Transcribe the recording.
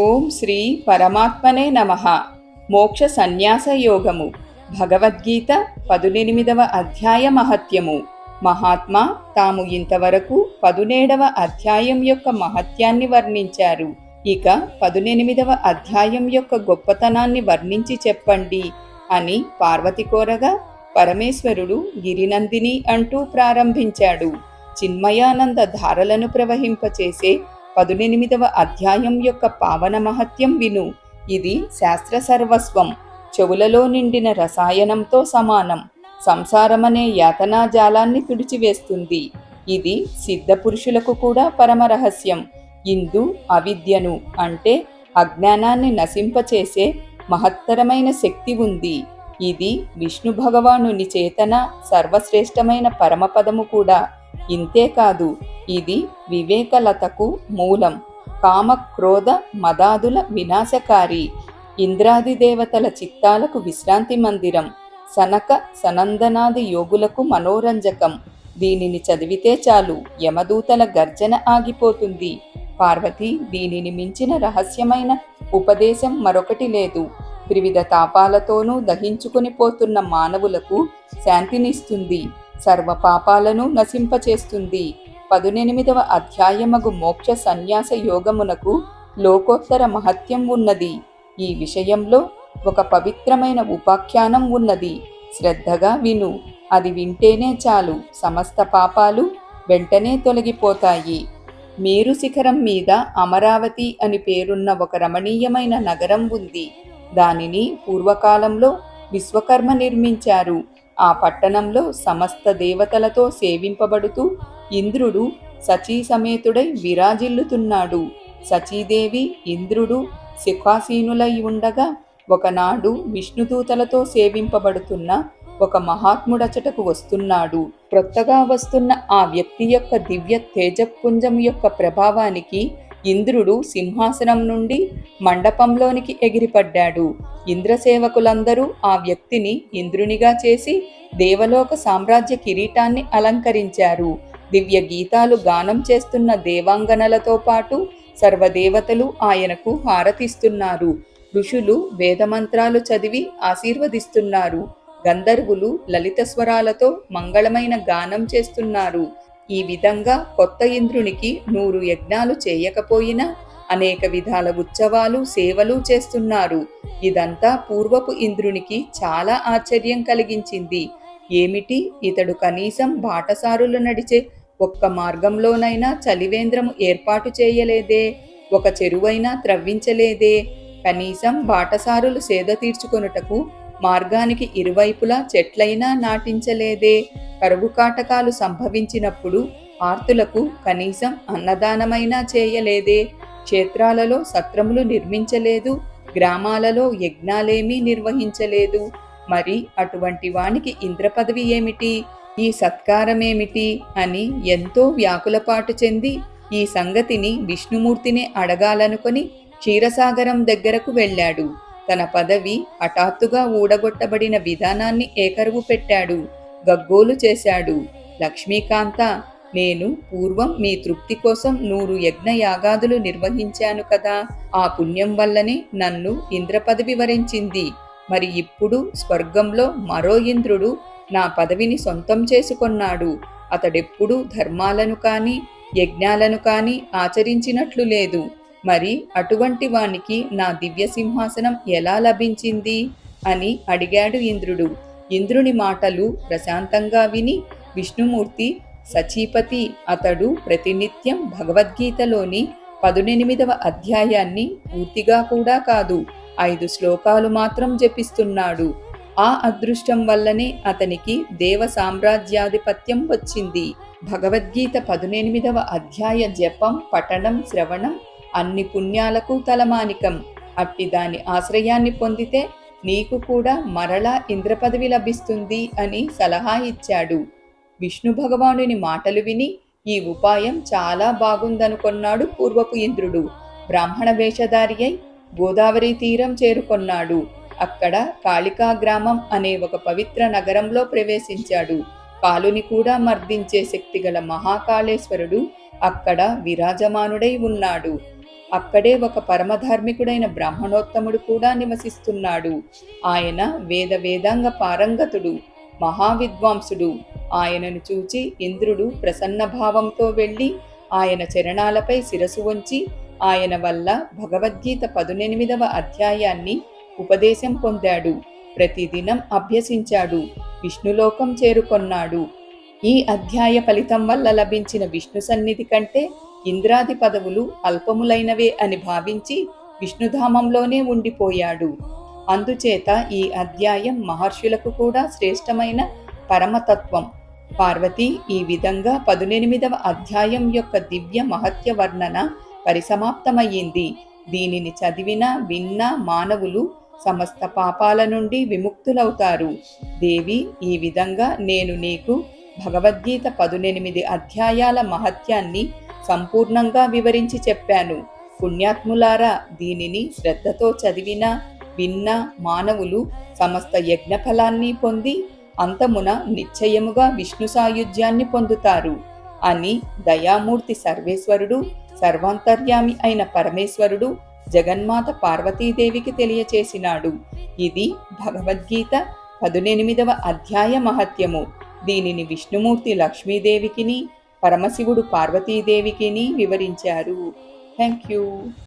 ఓం శ్రీ పరమాత్మనే నమ. మోక్ష సన్యాస యోగము. భగవద్గీత పదునెనిమిదవ అధ్యాయ మహత్యము. మహాత్మా తాము ఇంతవరకు పదునేడవ అధ్యాయం యొక్క మహత్యాన్ని వర్ణించారు. ఇక పదునెనిమిదవ అధ్యాయం యొక్క గొప్పతనాన్ని వర్ణించి చెప్పండి అని పార్వతి కోరగా పరమేశ్వరుడు గిరినందిని అంటూ ప్రారంభించాడు. చిన్మయానంద ధారలను ప్రవహింపచేసే పదునెనిమిదవ అధ్యాయం యొక్క పావన మహత్యం విను. ఇది శాస్త్ర సర్వస్వం. చెవులలో నిండిన రసాయనంతో సమానం. సంసారమనే యాతనాజాలాన్ని తుడిచివేస్తుంది. ఇది సిద్ధ పురుషులకు కూడా పరమరహస్యం ఇందు అవిద్యను అంటే అజ్ఞానాన్ని నశింపచేసే మహత్తరమైన శక్తి ఉంది. ఇది విష్ణు భగవానుని చేతన సర్వశ్రేష్టమైన పరమపదము కూడా. ఇంతేకాదు ఇది వివేకలతకు మూలం. కామ క్రోధ మదాదుల వినాశకారి. ఇంద్రాది దేవతల చిత్తాలకు విశ్రాంతి మందిరం. సనక సనందనాది యోగులకు మనోరంజకం. దీనిని చదివితే చాలు యమదూతల గర్జన ఆగిపోతుంది. పార్వతి దీనిని మించిన రహస్యమైన ఉపదేశం మరొకటి లేదు. త్రివిధ తాపాలతోనూ దహించుకుని పోతున్న మానవులకు శాంతినిస్తుంది. సర్వ పాపాలను నశింపచేస్తుంది. పదునెనిమిదవ అధ్యాయమగు మోక్ష సన్యాస యోగమునకు లోకోత్తర మహత్యం ఉన్నది. ఈ విషయంలో ఒక పవిత్రమైన ఉపాఖ్యానం ఉన్నది. శ్రద్ధగా విను. అది వింటేనే చాలు. సమస్త పాపాలు వెంటనే తొలగిపోతాయి. మేరు శిఖరం మీద అమరావతి అని పేరున్న ఒక రమణీయమైన నగరం ఉంది. దానిని పూర్వకాలంలో విశ్వకర్మ నిర్మించారు. ఆ పట్టణంలో సమస్త దేవతలతో సేవింపబడుతూ ఇంద్రుడు సచీ సమేతుడై విరాజిల్లుతున్నాడు. సచీదేవి ఇంద్రుడు శిఖాసీనులై ఉండగా ఒకనాడు విష్ణుదూతలతో సేవింపబడుతున్న ఒక మహాత్ముడచటకు వస్తున్నాడు. క్రొత్తగా వస్తున్న ఆ వ్యక్తి యొక్క దివ్య తేజపుంజం యొక్క ప్రభావానికి ఇంద్రుడు సింహాసనం నుండి మండపంలోనికి ఎగిరిపడ్డాడు. ఇంద్రసేవకులందరూ ఆ వ్యక్తిని ఇంద్రునిగా చేసి దేవలోక సామ్రాజ్య కిరీటాన్ని అలంకరించారు. దివ్య గీతాలు గానం చేస్తున్న దేవాంగనలతో పాటు సర్వదేవతలు ఆయనకు హారతిస్తున్నారు. ఋషులు వేదమంత్రాలు చదివి ఆశీర్వదిస్తున్నారు. గంధర్వులు లలిత స్వరాలతో మంగళమైన గానం చేస్తున్నారు. ఈ విధంగా కొత్త ఇంద్రునికి నూరు యజ్ఞాలు చేయకపోయినా అనేక విధాల ఉత్సవాలు సేవలు చేస్తున్నారు. ఇదంతా పూర్వపు ఇంద్రునికి చాలా ఆశ్చర్యం కలిగించింది. ఏమిటి? ఇతడు కనీసం బాటసారులు నడిచే ఒక్క మార్గంలోనైనా చలివేంద్రము ఏర్పాటు చేయలేదే ఒక చెరువైనా త్రవ్వించలేదే. కనీసం బాటసారులు సేద తీర్చుకొనుటకు మార్గానికి ఇరువైపులా చెట్లైనా నాటించలేదే. కరువు కాటకాలు సంభవించినప్పుడు ఆర్తులకు కనీసం అన్నదానమైనా చేయలేదే. క్షేత్రాలలో సత్రములు నిర్మించలేదు గ్రామాలలో యజ్ఞాలేమీ నిర్వహించలేదు. మరి అటువంటి వానికి ఇంద్ర పదవి ఏమిటి? ఈ సత్కారమేమిటి? అని ఎంతో వ్యాకులపాటు చెంది ఈ సంగతిని విష్ణుమూర్తిని అడగాలనుకొని క్షీరసాగరం దగ్గరకు వెళ్ళాడు. తన పదవి హఠాత్తుగా ఊడగొట్టబడిన విధానాన్ని ఏకరువు పెట్టాడు. గగ్గోలు చేశాడు. లక్ష్మీకాంత నేను పూర్వం మీ తృప్తి కోసం నూరు యజ్ఞ యాగాదులు నిర్వహించాను కదా. ఆ పుణ్యం వల్లనే నన్ను ఇంద్ర పదవి వరించింది. మరి ఇప్పుడు స్వర్గంలో మరో ఇంద్రుడు నా పదవిని సొంతం చేసుకొన్నాడు. అతడెప్పుడూ ధర్మాలను కానీ యజ్ఞాలను కానీ ఆచరించినట్లు లేదు. మరి అటువంటి వానికి నా దివ్య సింహాసనం ఎలా లభించింది? అని అడిగాడు ఇంద్రుడు. ఇంద్రుని మాటలు ప్రశాంతంగా విని విష్ణుమూర్తి సచీపతి అతడు ప్రతినిత్యం భగవద్గీతలోని పదునెనిమిదవ అధ్యాయాన్ని పూర్తిగా కూడా కాదు ఐదు శ్లోకాలు మాత్రం జపిస్తున్నాడు. ఆ అదృష్టం వల్లనే అతనికి దేవ సామ్రాజ్యాధిపత్యం వచ్చింది. భగవద్గీత పదునెనిమిదవ అధ్యాయ జపం పఠనం శ్రవణం అన్ని పుణ్యాలకు తలమానికం. అట్టి దాని ఆశ్రయాన్ని పొందితే నీకు కూడా మరలా ఇంద్రపదవి లభిస్తుంది అని సలహా ఇచ్చాడు. విష్ణు భగవానుని మాటలు విని ఈ ఉపాయం చాలా బాగుందనుకొన్నాడు పూర్వపు ఇంద్రుడు. బ్రాహ్మణ వేషధారి అయి గోదావరి తీరం చేరుకొన్నాడు. అక్కడ కాళికా గ్రామం అనే ఒక పవిత్ర నగరంలో ప్రవేశించాడు. కాలుని కూడా మర్దించే శక్తిగల మహాకాళేశ్వరుడు అక్కడ విరాజమానుడై ఉన్నాడు. అక్కడే ఒక పరమధార్మికుడైన బ్రాహ్మణోత్తముడు కూడా నివసిస్తున్నాడు. ఆయన వేద వేదాంగ పారంగతుడు మహావిద్వాంసుడు. ఆయనను చూచి ఇంద్రుడు ప్రసన్న భావంతో వెళ్ళి ఆయన చరణాలపై శిరసు వంచి ఆయన వల్ల భగవద్గీత పదునెనిమిదవ అధ్యాయాన్ని ఉపదేశం పొందాడు. ప్రతిదినం అభ్యసించాడు. విష్ణులోకం చేరుకొన్నాడు. ఈ అధ్యాయ ఫలితం వల్ల లభించిన విష్ణు సన్నిధి కంటే ఇంద్రాది పదవులు అల్పములైనవే అని భావించి విష్ణుధామంలోనే ఉండిపోయాడు. అందుచేత ఈ అధ్యాయం మహర్షులకు కూడా శ్రేష్టమైన పరమతత్వం. పార్వతి ఈ విధంగా పదునెనిమిదవ అధ్యాయం యొక్క దివ్య మహత్య వర్ణన పరిసమాప్తమయ్యింది. దీనిని చదివిన విన్న మానవులు సమస్త పాపాల నుండి విముక్తులవుతారు. దేవి ఈ విధంగా నేను నీకు భగవద్గీత పదునెనిమిది అధ్యాయాల మహత్యాన్ని సంపూర్ణంగా వివరించి చెప్పాను. పుణ్యాత్ములారా దీనిని శ్రద్ధతో చదివిన విన్న మానవులు సమస్త యజ్ఞఫలాన్ని పొంది అంతమున నిశ్చయముగా విష్ణు సాయుధ్యాన్ని పొందుతారు. అని దయామూర్తి సర్వేశ్వరుడు సర్వాంతర్యామి అయిన పరమేశ్వరుడు జగన్మాత పార్వతీదేవికి తెలియచేసినాడు. ఇది భగవద్గీత పదునెనిమిదవ అధ్యాయ మహత్యము. దీనిని విష్ణుమూర్తి లక్ష్మీదేవికిని పరమశివుడు పార్వతీదేవికిని వివరించారు. Thank you